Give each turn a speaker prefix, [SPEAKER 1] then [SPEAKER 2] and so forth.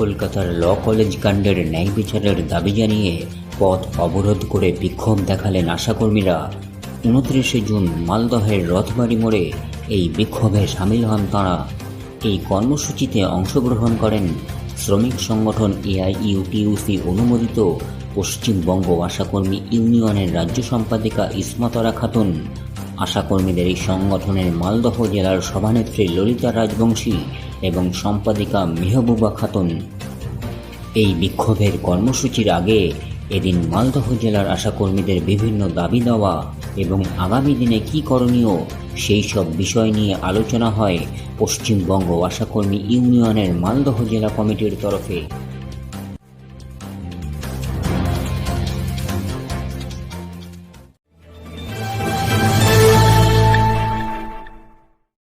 [SPEAKER 1] কলকাতার law college কাণ্ডের ন্যায় বিচারের দাবি জানিয়ে পথ অবরোধ করে বিক্ষোভ দেখালেন আশাকর্মীরা। উনত্রিশে জুন মালদহের রথবাড়ি মোড়ে এই বিক্ষোভে সামিল হন তাঁরা। এই কর্মসূচিতে অংশগ্রহণ করেন শ্রমিক সংগঠন এআইইউটিউসি অনুমোদিত পশ্চিমবঙ্গ আশাকর্মী ইউনিয়নের রাজ্য সম্পাদিকা ইসমতরা খাতুন। আশাকর্মীদের এই সংগঠনের মালদহ জেলার সভানেত্রী ললিতা রাজবংশী এবং সম্পাদিকা মেহবুবা খাতুন। এই বিক্ষোভের কর্মসূচির আগে এদিন মালদহ জেলার আশাকর্মীদের বিভিন্ন দাবি দেওয়া এবং আগামী দিনে কি করণীয় সেই সব বিষয় নিয়ে আলোচনা হয় পশ্চিমবঙ্গ আশাকর্মী ইউনিয়নের মালদহ জেলা কমিটির তরফে।